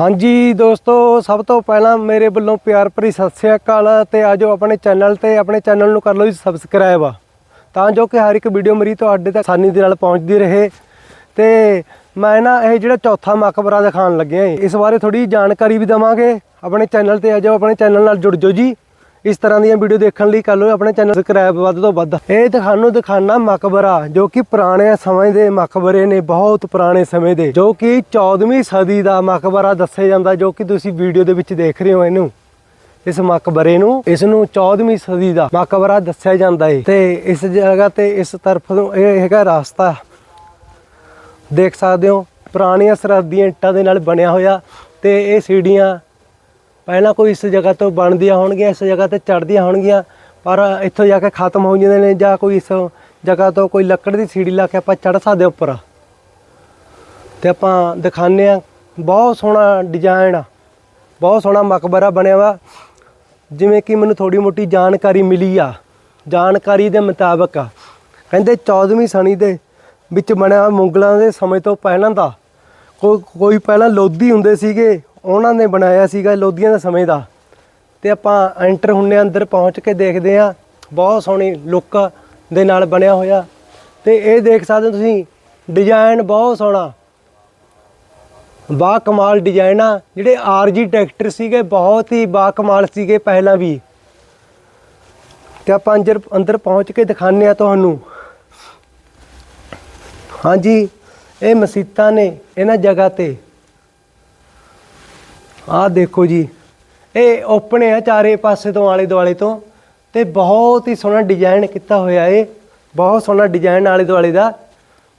ਹਾਂਜੀ ਦੋਸਤੋ ਸਭ ਤੋਂ ਪਹਿਲਾਂ ਮੇਰੇ ਵੱਲੋਂ ਪਿਆਰ ਭਰੀ ਸਤਿ ਸ੍ਰੀ ਅਕਾਲ ਤੇ ਆਜੋ ਆਪਣੇ ਚੈਨਲ ਤੇ ਆਪਣੇ ਚੈਨਲ ਨੂੰ ਕਰ ਲਓ ਜੀ ਸਬਸਕ੍ਰਾਈਬ ਤਾਂ ਜੋ ਕਿ ਹਰ ਇੱਕ ਵੀਡੀਓ ਮੇਰੀ ਤੁਹਾਡੇ ਤੱਕ ਆਸਾਨੀ ਦੇ ਨਾਲ ਪਹੁੰਚਦੀ ਰਹੇ। ਤੇ ਮੈਂ ਨਾ ਇਹ ਜਿਹੜਾ ਚੌਥਾ ਮਕਬਰਾ ਦਿਖਾਉਣ ਲੱਗਿਆ ਏ, ਇਸ ਬਾਰੇ ਥੋੜੀ ਜਾਣਕਾਰੀ ਵੀ ਦਵਾਂਗੇ। ਆਪਣੇ ਚੈਨਲ ਤੇ ਆਜੋ ਆਪਣੇ ਚੈਨਲ ਨਾਲ ਜੁੜ ਜਾਓ ਜੀ। ਇਸ ਤਰ੍ਹਾਂ ਦੀਆਂ ਵੀਡੀਓ ਦੇਖਣ ਲਈ ਕਰ ਲਓ, ਆਪਣੇ ਚੈਨਲ ਸਬਸਕ੍ਰਾਈਬ ਵੱਧ ਤੋਂ ਵੱਧ। ਇਹ ਤੁਹਾਨੂੰ ਦਿਖਾਣਾ ਮਕਬਰਾ, ਜੋ ਕਿ ਪੁਰਾਣੇ ਸਮੇਂ ਦੇ ਮਕਬਰੇ ਨੇ, ਬਹੁਤ ਪੁਰਾਣੇ ਸਮੇਂ ਦੇ, ਜੋ ਕਿ 14ਵੀਂ ਸਦੀ ਦਾ ਮਕਬਰਾ ਦੱਸਿਆ ਜਾਂਦਾ, ਜੋ ਕਿ ਤੁਸੀਂ ਵੀਡੀਓ ਦੇ ਵਿੱਚ ਦੇਖ ਰਹੇ ਹੋ ਇਹਨੂੰ। ਇਸ ਮਕਬਰੇ ਨੂੰ, ਇਸ ਨੂੰ 14ਵੀਂ ਸਦੀ ਦਾ ਮਕਬਰਾ ਦੱਸਿਆ ਜਾਂਦਾ ਹੈ ਤੇ ਇਸ ਜਗ੍ਹਾ ਤੇ ਇਸ ਤਰਫ ਨੂੰ ਇਹ ਹੈਗਾ ਰਸਤਾ। ਦੇਖ ਸਕਦੇ ਹੋ, ਪੁਰਾਣੀਆਂ ਸਰਹੱਦੀਆਂ ਇੱਟਾਂ ਦੇ ਨਾਲ ਬਣਿਆ ਹੋਇਆ, ਤੇ ਇਹ ਸੀੜੀਆਂ ਪਹਿਲਾਂ ਕੋਈ ਇਸ ਜਗ੍ਹਾ ਤੋਂ ਬਣਦੀਆਂ ਹੋਣਗੀਆਂ, ਇਸ ਜਗ੍ਹਾ ਤੇ ਚੜ੍ਹਦੀਆਂ ਹੋਣਗੀਆਂ, ਪਰ ਇੱਥੋਂ ਜਾ ਕੇ ਖਤਮ ਹੋ ਜਾਂਦੇ ਨੇ ਜਾਂ ਕੋਈ ਇਸ ਜਗ੍ਹਾ ਤੋਂ ਕੋਈ ਲੱਕੜ ਦੀ ਸੀੜੀ ਲਾ ਕੇ ਆਪਾਂ ਚੜ੍ਹ ਸਕਦੇ ਉੱਪਰ। ਤੇ ਆਪਾਂ ਦਿਖਾਉਂਦੇ ਆ ਬਹੁਤ ਸੋਹਣਾ ਡਿਜ਼ਾਈਨ ਆ, ਬਹੁਤ ਸੋਹਣਾ ਮਕਬਰਾ ਬਣਿਆ ਵਾ, ਜਿਵੇਂ ਕਿ ਮੈਨੂੰ ਥੋੜੀ ਮੋਟੀ ਜਾਣਕਾਰੀ ਮਿਲੀ ਆ, ਜਾਣਕਾਰੀ ਦੇ ਮੁਤਾਬਕ ਆ। ਕਹਿੰਦੇ 14ਵੀਂ ਸਦੀ ਦੇ ਵਿੱਚ ਬਣਿਆ ਹੋਇਆ ਮੁਗਲਾਂ ਦੇ ਸਮੇਂ ਤੋਂ ਪਹਿਲਾਂ ਦਾ ਕੋਈ ਪਹਿਲਾਂ ਲੋਧੀ ਹੁੰਦੇ ਸੀਗੇ ਉਹਨਾਂ ਨੇ ਬਣਾਇਆ ਸੀਗਾ ਲੋਧੀਆਂ ਦੇ ਸਮੇਂ ਦਾ। ਤੇ ਆਪਾਂ ਐਂਟਰ ਹੁੰਨੇ ਆ, ਅੰਦਰ ਪਹੁੰਚ ਕੇ ਦੇਖਦੇ ਆ ਬਹੁਤ ਸੋਹਣੀ ਲੁੱਕ ਦੇ ਨਾਲ ਬਣਿਆ ਹੋਇਆ। ਤੇ ਇਹ ਦੇਖ ਸਕਦੇ ਹੋ ਤੁਸੀਂ ਡਿਜ਼ਾਈਨ ਬਹੁਤ ਸੋਹਣਾ। ਬਾ ਕਮਾਲ ਡਿਜ਼ਾਈਨ ਆ ਜਿਹੜੇ ਆਰਜੀ ਟਰੈਕਟਰ ਸੀਗੇ ਬਹੁਤ ਹੀ ਬਾ ਕਮਾਲ ਸੀਗੇ ਪਹਿਲਾਂ ਵੀ। ਤੇ ਆਪਾਂ ਅੰਦਰ ਅੰਦਰ ਪਹੁੰਚ ਕੇ ਦਿਖਾਉਂਦੇ ਆ ਤੁਹਾਨੂੰ। ਹਾਂਜੀ ਇਹ ਮਸੀਤਾਂ ਨੇ ਇਹਨਾਂ ਜਗ੍ਹਾ ਤੇ। ਆਹ ਦੇਖੋ ਜੀ, ਇਹ ਓਪਨ ਆ ਚਾਰੇ ਪਾਸੇ ਤੋਂ, ਆਲੇ ਦੁਆਲੇ ਤੋਂ, ਤੇ ਬਹੁਤ ਹੀ ਸੋਹਣਾ ਡਿਜ਼ਾਈਨ ਕੀਤਾ ਹੋਇਆ ਏ ਬਹੁਤ ਸੋਹਣਾ ਡਿਜ਼ਾਈਨ ਆਲੇ ਦੁਆਲੇ ਦਾ।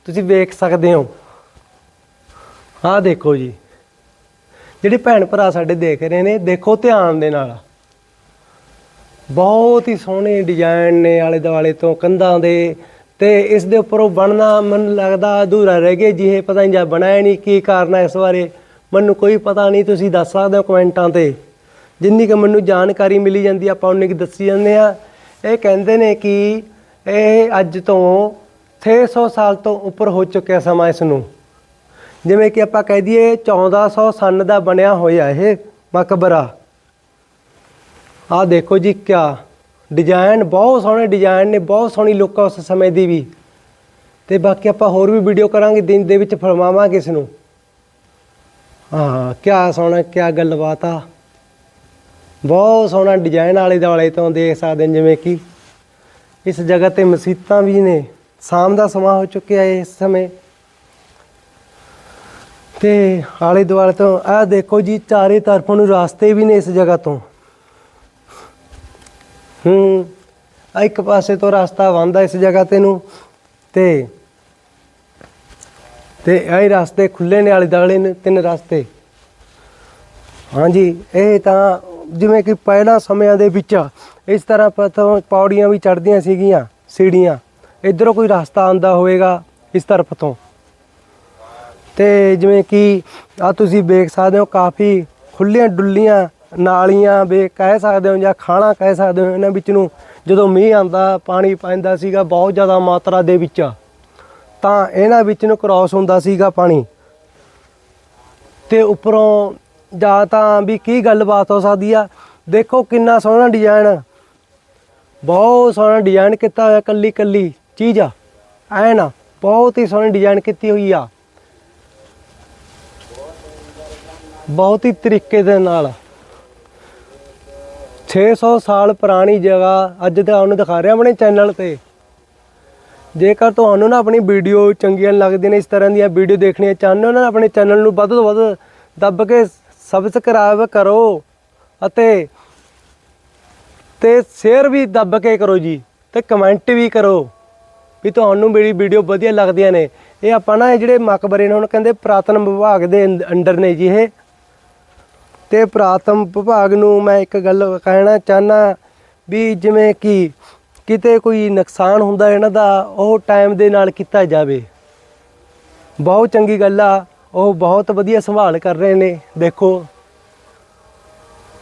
ਤੁਸੀਂ ਵੇਖ ਸਕਦੇ ਹੋ। ਆਹ ਦੇਖੋ ਜੀ। ਜਿਹੜੇ ਭੈਣ ਭਰਾ ਸਾਡੇ ਦੇਖ ਰਹੇ ਨੇ, ਦੇਖੋ ਧਿਆਨ ਦੇ ਨਾਲ। ਬਹੁਤ ਹੀ ਸੋਹਣੇ ਡਿਜ਼ਾਈਨ ਨੇ ਆਲੇ ਦੁਆਲੇ ਤੋਂ, ਕੰਧਾਂ ਦੇ। ਤੇ ਇਸ ਦੇ ਉੱਪਰ ਉਹ ਬਣਨਾ, ਮੈਨੂੰ ਲੱਗਦਾ ਅਧੂਰਾ ਰਹਿ ਗਿਆ ਜੀ, ਇਹ ਪਤਾ ਨਹੀਂ ਜਾਂ ਬਣਾਇਆ ਨਹੀਂ, ਕੀ ਕਾਰਨ ਹੈ ਇਸ ਬਾਰੇ। ਮੈਨੂੰ ਕੋਈ ਪਤਾ ਨਹੀਂ, ਤੁਸੀਂ ਦੱਸ ਸਕਦੇ ਹੋ ਕਮੈਂਟਾਂ ਤੇ। ਜਿੰਨੀ ਕਿ ਮੈਨੂੰ ਜਾਣਕਾਰੀ ਮਿਲੀ ਜਾਂਦੀ, ਆਪਾਂ ਉਨੀ ਕਿ ਦੱਸੀ ਜਾਂਦੇ ਆ ਇਹ ਕਹਿੰਦੇ ਨੇ ਕਿ ਇਹ ਅੱਜ ਤੋਂ 600 ਸਾਲ ਤੋਂ ਉੱਪਰ ਹੋ ਚੁੱਕਿਆ ਸਮਾਂ ਇਸ ਨੂੰ। ਜਿਵੇਂ ਕਿ ਆਪਾਂ ਕਹਿ ਦਈਏ 1400 ਸਨ ਦਾ ਬਣਿਆ ਹੋਇਆ ਇਹ ਮਕਬਰਾ। ਆਹ ਦੇਖੋ ਜੀ ਕਿਆ ਡਿਜ਼ਾਈਨ ਬਹੁਤ ਸੋਹਣੇ ਡਿਜ਼ਾਈਨ ਨੇ, ਬਹੁਤ ਸੋਹਣੀ ਲੁੱਕ ਆ ਉਸ ਸਮੇਂ ਦੀ ਵੀ। ਤੇ ਬਾਕੀ ਆਪਾਂ ਹੋਰ ਵੀ ਵੀਡੀਓ ਕਰਾਂਗੇ, ਦਿਨ ਦੇ ਵਿੱਚ ਫਰਮਾਵਾਂਗੇ ਇਸ ਨੂੰ। ਹਾਂ ਕਿਆ ਸੋਹਣਾ, ਕਿਆ ਗੱਲਬਾਤ ਆ। ਬਹੁਤ ਸੋਹਣਾ ਡਿਜ਼ਾਈਨ ਆਲੇ ਦੁਆਲੇ ਤੋਂ ਦੇਖ ਸਕਦੇ ਹੋ ਜਿਵੇਂ ਕਿ ਇਸ ਜਗ੍ਹਾ ਤੇ ਮਸੀਤਾਂ ਵੀ ਨੇ। ਸ਼ਾਮ ਦਾ ਸਮਾਂ ਹੋ ਚੁੱਕਿਆ ਹੈ ਇਸ ਸਮੇਂ। ਤੇ ਆਲੇ ਦੁਆਲੇ ਤੋਂ ਆਹ ਦੇਖੋ ਜੀ, ਚਾਰੇ ਤਰਫੋਂ ਨੂੰ ਰਾਸਤੇ ਵੀ ਨੇ ਇਸ ਜਗ੍ਹਾ ਤੋਂ। ਹੂੰ ਇੱਕ ਪਾਸੇ ਤੋਂ ਰਸਤਾ ਵੰਦਾ ਇਸ ਜਗ੍ਹਾ ਤੇ ਨੂੰ, ਤੇ ਤੇ ਇਹ ਰਸਤੇ ਖੁੱਲੇ ਨੇ ਆਲੇ ਦੁਆਲੇ ਨੇ ਤਿੰਨ ਰਸਤੇ। ਹਾਂਜੀ, ਇਹ ਤਾਂ ਜਿਵੇਂ ਕਿ ਪਹਿਲਾਂ ਸਮਿਆਂ ਦੇ ਵਿੱਚ ਇਸ ਤਰ੍ਹਾਂ ਪਤੋਂ ਪੌੜੀਆਂ ਵੀ ਚੜ੍ਹਦੀਆਂ ਸੀਗੀਆਂ, ਸੀੜੀਆਂ। ਇਧਰੋਂ ਕੋਈ ਰਸਤਾ ਆਂਦਾ ਹੋਵੇਗਾ ਇਸ ਤਰਫ ਤੋਂ। ਤੇ ਜਿਵੇਂ ਕਿ ਆ ਤੁਸੀਂ ਵੇਖ ਸਕਦੇ ਹੋ ਕਾਫੀ ਖੁੱਲੀਆਂ ਡੁੱਲੀਆਂ, ਨਾਲੀਆਂ ਵੇ ਕਹਿ ਸਕਦੇ ਹੋ ਜਾਂ ਖਾਣਾ ਕਹਿ ਸਕਦੇ ਹੋ ਇਹਨਾਂ ਵਿੱਚ ਨੂੰ। ਜਦੋਂ ਮੀਂਹ ਆਂਦਾ ਪਾਣੀ ਪੈਂਦਾ ਸੀਗਾ, ਬਹੁਤ ਜ਼ਿਆਦਾ ਮਾਤਰਾ ਦੇ ਵਿੱਚ। ਤਾਂ ਇਹਨਾਂ ਵਿੱਚ ਨੂੰ ਕ੍ਰਾਸ ਹੁੰਦਾ ਸੀਗਾ ਪਾਣੀ। ਤੇ ਉੱਪਰੋਂ ਜਾਂ ਤਾਂ ਵੀ ਕੀ ਗੱਲਬਾਤ ਹੋ ਸਕਦੀ ਆ? ਦੇਖੋ ਕਿੰਨਾ ਸੋਹਣਾ ਡਿਜ਼ਾਈਨ ਬਹੁਤ ਸੋਹਣਾ ਡਿਜ਼ਾਈਨ ਕੀਤਾ ਹੋਇਆ ਕੱਲੀ ਕੱਲੀ ਚੀਜ਼ ਆ। ਐ ਨਾ ਬਹੁਤ ਹੀ ਸੋਹਣੀ ਡਿਜ਼ਾਈਨ ਕੀਤੀ ਹੋਈ ਆ। ਬਹੁਤ ਹੀ ਤਰੀਕੇ ਦੇ ਨਾਲ। 600 ਸਾਲ ਪੁਰਾਣੀ ਜਗ੍ਹਾ, ਅੱਜ ਤੁਹਾਨੂੰ ਦਿਖਾ ਰਿਹਾ ਆਪਣੇ ਚੈਨਲ ਤੇ। ਜੇਕਰ ਤੁਹਾਨੂੰ ਨਾ ਆਪਣੀ ਵੀਡੀਓ ਚੰਗੀਆਂ ਲੱਗਦੀਆਂ ਨੇ, ਇਸ ਤਰ੍ਹਾਂ ਦੀਆਂ ਵੀਡੀਓ ਦੇਖਣੀਆਂ ਚਾਹੁੰਦੇ ਹੋ ਨਾ, ਆਪਣੇ ਚੈਨਲ ਨੂੰ ਵੱਧ ਤੋਂ ਵੱਧ ਦੱਬ ਕੇ ਸਬਸਕ੍ਰਾਈਬ ਕਰੋ ਅਤੇ ਤੇ ਸ਼ੇਅਰ ਵੀ ਦੱਬ ਕੇ ਕਰੋ ਜੀ ਤੇ ਕਮੈਂਟ ਵੀ ਕਰੋ ਵੀ ਤੁਹਾਨੂੰ ਮੇਰੀ ਵੀਡੀਓ ਵਧੀਆ ਲੱਗਦੀਆਂ ਨੇ। ਇਹ ਆਪਾਂ ਨਾ ਜਿਹੜੇ ਮਕਬਰੇ ਨੇ, ਹੁਣ ਕਹਿੰਦੇ ਪ੍ਰਾਤਨ ਵਿਭਾਗ ਦੇ ਅੰਦ- ਅੰਡਰ ਨੇ ਜੀ ਇਹ। ਤੇ ਪ੍ਰਾਤਮ ਵਿਭਾਗ ਨੂੰ ਮੈਂ ਇੱਕ ਗੱਲ ਕਹਿਣਾ ਚਾਹਨਾ ਵੀ ਜਿਵੇਂ ਕਿ ਕਿਤੇ ਕੋਈ ਨੁਕਸਾਨ ਹੁੰਦਾ ਇਹਨਾਂ ਦਾ, ਉਹ ਟਾਈਮ ਦੇ ਨਾਲ ਕੀਤਾ ਜਾਵੇ। ਬਹੁਤ ਚੰਗੀ ਗੱਲ ਆ, ਉਹ ਬਹੁਤ ਵਧੀਆ ਸੰਭਾਲ ਕਰ ਰਹੇ ਨੇ, ਦੇਖੋ।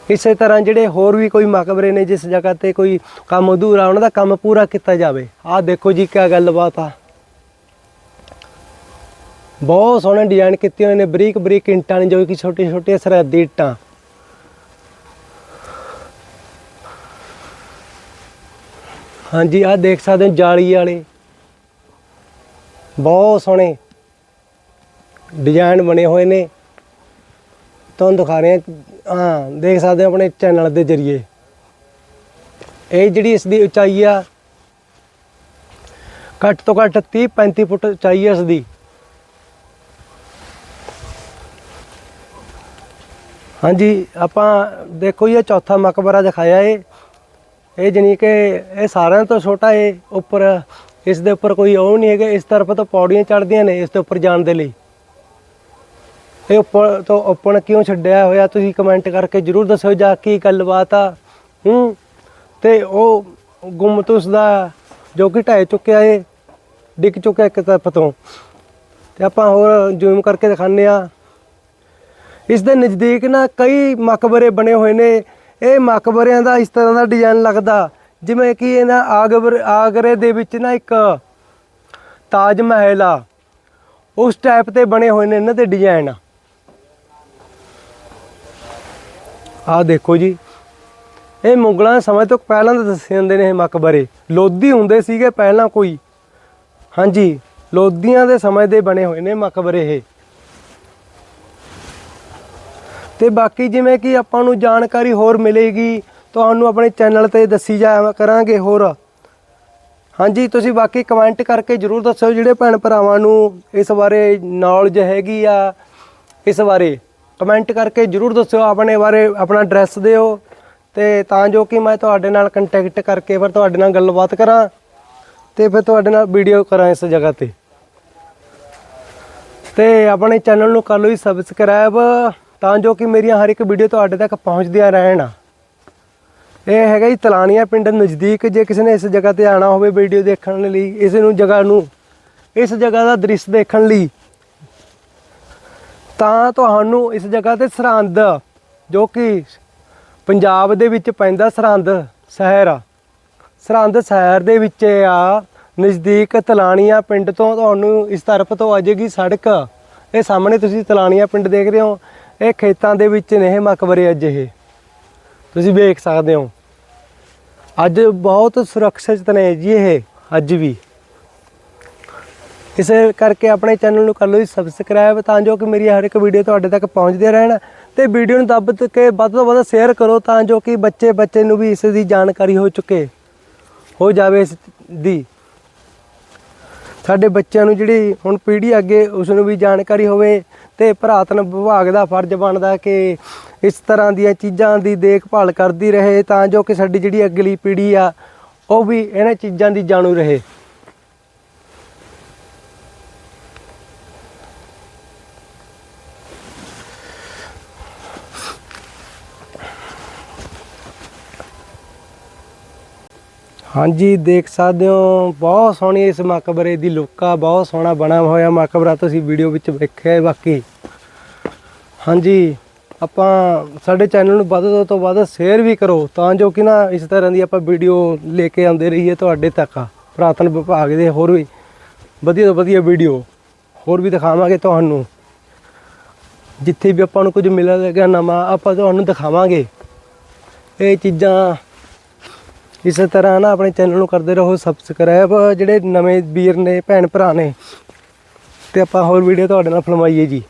ਇਸੇ ਤਰ੍ਹਾਂ ਜਿਹੜੇ ਹੋਰ ਵੀ ਕੋਈ ਮਕਬਰੇ ਨੇ ਜਿਸ ਜਗ੍ਹਾ ਤੇ ਕੋਈ ਕੰਮ ਅਧੂਰਾ, ਉਹਨਾਂ ਦਾ ਕੰਮ ਪੂਰਾ ਕੀਤਾ ਜਾਵੇ। ਆਹ ਦੇਖੋ ਜੀ ਕਿਆ ਗੱਲਬਾਤ ਆ। ਬਹੁਤ ਸੋਹਣੇ ਡਿਜ਼ਾਈਨ ਕੀਤੇ ਹੋਏ ਨੇ ਬਰੀਕ ਬਰੀਕ ਇੰਟਾਂ ਨੇ, ਜੋ ਕਿ ਛੋਟੇ ਛੋਟੇ ਸਰਹੱਦੀ ਇੱਟਾਂ। ਹਾਂਜੀ, ਆਹ ਦੇਖ ਸਕਦੇ ਹੋ ਜਾਲੀ ਵਾਲੇ। ਬਹੁਤ ਸੋਹਣੇ ਡਿਜ਼ਾਈਨ ਬਣੇ ਹੋਏ ਨੇ। ਤੁਹਾਨੂੰ ਦਿਖਾ ਰਹੇ ਹਾਂ। ਹਾਂ, ਦੇਖ ਸਕਦੇ ਹੋ ਆਪਣੇ ਚੈਨਲ ਦੇ ਜ਼ਰੀਏ। ਇਹ ਜਿਹੜੀ ਇਸ ਦੀ ਉਚਾਈ ਆ, ਘੱਟ ਤੋਂ ਘੱਟ 30 35 ਫੁੱਟ ਉਚਾਈ ਹੈ ਇਸ ਦੀ। ਹਾਂਜੀ, ਆਪਾਂ ਦੇਖੋ ਜੀ, ਇਹ ਚੌਥਾ ਮਕਬਰਾ ਦਿਖਾਇਆ ਏ। ਇਹ ਜਣੀ ਕਿ ਇਹ ਸਾਰਿਆਂ ਤੋਂ ਛੋਟਾ ਏ ਉੱਪਰ, ਇਸ ਦੇ ਉੱਪਰ ਕੋਈ ਉਹ ਨਹੀਂ ਹੈਗਾ, ਇਸ ਤਰਫ ਤੋਂ ਪੌੜੀਆਂ ਚੜ੍ਹਦੀਆਂ ਨੇ, ਇਸ ਦੇ ਉੱਪਰ ਜਾਣ ਦੇ ਲਈ। ਇਹ ਉੱਪਰ ਤੋਂ ਓਪਨ ਕਿਉਂ ਛੱਡਿਆ ਹੋਇਆ, ਤੁਸੀਂ ਕਮੈਂਟ ਕਰਕੇ ਜਰੂਰ ਦੱਸਿਓ ਜਾ ਕੀ ਗੱਲਬਾਤ ਆ। ਹੂੰ, ਤੇ ਉਹ ਗੁੰਮਤੁਸ ਦਾ ਜੋ ਕਿ ਢਹਿ ਚੁੱਕਿਆ ਏ, ਡਿੱਗ ਚੁੱਕਿਆ ਇੱਕ ਤਰਫ ਤੋਂ। ਤੇ ਆਪਾਂ ਹੋਰ ਜ਼ੂਮ ਕਰਕੇ ਦਿਖਾਉਂਦੇ ਆ ਇਸ ਦੇ ਨਜ਼ਦੀਕ ਨਾ ਕਈ ਮਕਬਰੇ ਬਣੇ ਹੋਏ ਨੇ ਇਹ ਮਕਬਰਿਆਂ ਦਾ ਇਸ ਤਰ੍ਹਾਂ ਦਾ ਡਿਜ਼ਾਈਨ ਲੱਗਦਾ। ਜਿਵੇਂ ਕਿ ਇਹਨਾਂ ਆਗਰ ਆਗਰੇ ਦੇ ਵਿੱਚ ਨਾ ਇੱਕ ਤਾਜ ਮਹਿਲ ਆ। ਉਸ ਟਾਈਪ ਤੇ ਬਣੇ ਹੋਏ ਨੇ ਇਹਨਾਂ ਦੇ ਡਿਜ਼ਾਈਨ ਆਹ ਦੇਖੋ ਜੀ। ਇਹ ਮੁਗਲਾਂ ਦੇ ਸਮੇਂ ਤੋਂ ਪਹਿਲਾਂ ਦੇ ਦੱਸੇ ਜਾਂਦੇ ਨੇ ਇਹ ਮਕਬਰੇ। ਲੋਧੀ ਹੁੰਦੇ ਸੀਗੇ ਪਹਿਲਾਂ ਕੋਈ। ਹਾਂਜੀ, ਲੋਧੀਆਂ ਦੇ ਸਮੇਂ ਦੇ ਬਣੇ ਹੋਏ ਨੇ ਮਕਬਰੇ ਇਹ। ਤੇ ਬਾਕੀ ਜਿਵੇਂ ਕਿ ਆਪਾਂ ਨੂੰ ਜਾਣਕਾਰੀ ਹੋਰ ਮਿਲੇਗੀ, ਤੁਹਾਨੂੰ ਆਪਣੇ ਚੈਨਲ ਤੇ ਦੱਸੀ ਜਾ ਕਰਾਂਗੇ ਹੋਰ। ਹਾਂਜੀ, ਤੁਸੀਂ ਬਾਕੀ ਕਮੈਂਟ ਕਰਕੇ ਜਰੂਰ ਦੱਸਿਓ ਜਿਹੜੇ ਭੈਣ ਭਰਾਵਾਂ ਨੂੰ ਇਸ ਬਾਰੇ ਨੌਲੇਜ ਹੈਗੀ ਆ, ਇਸ ਬਾਰੇ। ਕਮੈਂਟ ਕਰਕੇ ਜਰੂਰ ਦੱਸਿਓ ਆਪਣੇ ਬਾਰੇ, ਆਪਣਾ ਐਡਰੈਸ ਦਿਓ। ਤੇ ਤਾਂ ਜੋ ਕਿ ਮੈਂ ਤੁਹਾਡੇ ਨਾਲ ਕੰਟੈਕਟ ਕਰਕੇ ਫਿਰ ਤੁਹਾਡੇ ਨਾਲ ਗੱਲਬਾਤ ਕਰਾਂ ਤੇ ਫਿਰ ਤੁਹਾਡੇ ਨਾਲ ਵੀਡੀਓ ਕਰਾਂ ਇਸ ਜਗ੍ਹਾ ਤੇ। ਤੇ ਆਪਣੇ ਚੈਨਲ ਨੂੰ ਕਰ ਲਓ ਜੀ ਸਬਸਕ੍ਰਾਈਬ ਤਾਂ ਜੋ ਕਿ ਮੇਰੀਆਂ ਹਰ ਇੱਕ ਵੀਡੀਓ ਤੁਹਾਡੇ ਤੱਕ ਪਹੁੰਚਦੀਆਂ ਰਹਿਣ। ਇਹ ਹੈਗਾ ਜੀ ਤਲਾਣੀਆਂ ਪਿੰਡ ਨਜ਼ਦੀਕ, ਜੇ ਕਿਸੇ ਨੇ ਇਸ ਜਗ੍ਹਾ ਤੇ ਆਣਾ ਹੋਵੇ ਵੀਡੀਓ ਦੇਖਣ ਲਈ, ਇਸ ਨੂੰ ਜਗ੍ਹਾ ਨੂੰ, ਇਸ ਜਗ੍ਹਾ ਦਾ ਦ੍ਰਿਸ਼ ਦੇਖਣ ਲਈ, ਤਾਂ ਤੁਹਾਨੂੰ ਇਸ ਜਗ੍ਹਾ ਤੇ ਸਰਹੰਦ, ਜੋ ਕਿ ਪੰਜਾਬ ਦੇ ਵਿੱਚ ਪੈਂਦਾ ਸਰਹੰਦ ਸ਼ਹਿਰ ਸਰਹੰਦ ਸ਼ਹਿਰ ਦੇ ਵਿੱਚ ਆ, ਨਜ਼ਦੀਕ ਤਲਾਣੀਆਂ ਪਿੰਡ ਤੋਂ ਤੁਹਾਨੂੰ ਇਸ ਤਰਫ ਤੋਂ ਆ ਜਾਏਗੀ ਸੜਕ। ਇਹ ਸਾਹਮਣੇ ਤੁਸੀਂ ਤਲਾਣੀਆਂ ਪਿੰਡ ਦੇਖ ਰਹੇ ਹੋ। ਇਹ ਖੇਤਾਂ ਦੇ ਵਿੱਚ ਨੇ ਇਹ ਮਕਬਰੇ ਅੱਜ ਇਹ। ਤੁਸੀਂ ਵੇਖ ਸਕਦੇ ਹੋ। ਅੱਜ ਬਹੁਤ ਸੁਰੱਖਿਅਤ ਨੇ ਜੀ ਇਹ, ਅੱਜ ਵੀ। ਇਸੇ ਕਰਕੇ ਆਪਣੇ ਚੈਨਲ ਨੂੰ ਕਰ ਲਓ ਜੀ ਸਬਸਕ੍ਰਾਈਬ ਤਾਂ ਜੋ ਕਿ ਮੇਰੀ ਹਰ ਇੱਕ ਵੀਡੀਓ ਤੁਹਾਡੇ ਤੱਕ ਪਹੁੰਚਦੇ ਰਹਿਣ ਤੇ ਵੀਡੀਓ ਨੂੰ ਦੱਬ ਕੇ ਵੱਧ ਤੋਂ ਵੱਧ ਸ਼ੇਅਰ ਕਰੋ ਤਾਂ ਜੋ ਕਿ ਬੱਚੇ ਬੱਚੇ ਨੂੰ ਵੀ ਇਸ ਦੀ ਜਾਣਕਾਰੀ ਹੋ ਚੁੱਕੇ, ਹੋ ਜਾਵੇ ਇਸ ਦੀ। ਸਾਡੇ ਬੱਚਿਆਂ ਨੂੰ ਜਿਹੜੀ ਹੁਣ ਪੀੜ੍ਹੀ ਅੱਗੇ ਉਸ ਨੂੰ ਵੀ ਜਾਣਕਾਰੀ ਹੋਵੇ ਤੇ ਭਰਾਤਨ ਵਿਭਾਗ ਦਾ ਫਰਜ਼ ਬਣਦਾ ਕਿ ਇਸ ਤਰ੍ਹਾਂ ਦੀਆਂ ਚੀਜ਼ਾਂ ਦੀ ਦੇਖਭਾਲ ਕਰਦੀ ਰਹੇ ਤਾਂ ਜੋ ਕਿ ਸਾਡੀ ਜਿਹੜੀ ਅਗਲੀ ਪੀੜ੍ਹੀ ਆ, ਉਹ ਵੀ ਇਹਨਾਂ ਚੀਜ਼ਾਂ ਦੀ ਜਾਣੂ ਰਹੇ। ਹਾਂਜੀ, ਦੇਖ ਸਕਦੇ ਹੋ, ਬਹੁਤ ਸੋਹਣੀ ਇਸ ਮਕਬਰੇ ਦੀ ਲੁੱਕ ਆ, ਬਹੁਤ ਸੋਹਣਾ ਬਣਿਆ ਹੋਇਆ ਮਕਬਰਾ ਤੁਸੀਂ ਵੀਡੀਓ ਵਿੱਚ ਵੇਖਿਆ ਹੈ ਬਾਕੀ। ਹਾਂਜੀ, ਆਪਾਂ ਸਾਡੇ ਚੈਨਲ ਨੂੰ ਵੱਧ ਤੋਂ ਵੱਧ ਸ਼ੇਅਰ ਵੀ ਕਰੋ, ਤਾਂ ਜੋ ਕਿ ਨਾ ਇਸ ਤਰ੍ਹਾਂ ਦੀ ਆਪਾਂ ਵੀਡੀਓ ਲੈ ਕੇ ਆਉਂਦੇ ਰਹੀਏ ਤੁਹਾਡੇ ਤੱਕ, ਪ੍ਰਾਤਨ ਵਿਭਾਗ ਦੇ ਹੋਰ ਵੀ ਵਧੀਆ ਤੋਂ ਵਧੀਆ ਵੀਡੀਓ ਹੋਰ ਵੀ ਦਿਖਾਵਾਂਗੇ ਤੁਹਾਨੂੰ। ਜਿੱਥੇ ਵੀ ਆਪਾਂ ਨੂੰ ਕੁਝ ਮਿਲੇਗਾ ਨਵਾਂ, ਆਪਾਂ ਤੁਹਾਨੂੰ ਦਿਖਾਵਾਂਗੇ। ਇਹ ਚੀਜ਼ਾਂ ਇਸੇ ਤਰ੍ਹਾਂ ਨਾ ਆਪਣੇ ਚੈਨਲ ਨੂੰ ਕਰਦੇ ਰਹੋ ਸਬਸਕ੍ਰਾਈਬ ਜਿਹੜੇ ਨਵੇਂ ਵੀਰ ਨੇ, ਭੈਣ ਭਰਾ ਨੇ, ਤੇ ਆਪਾਂ ਹੋਰ ਵੀਡੀਓ ਤੁਹਾਡੇ ਨਾਲ ਫਿਲਮਾਈਏ ਜੀ।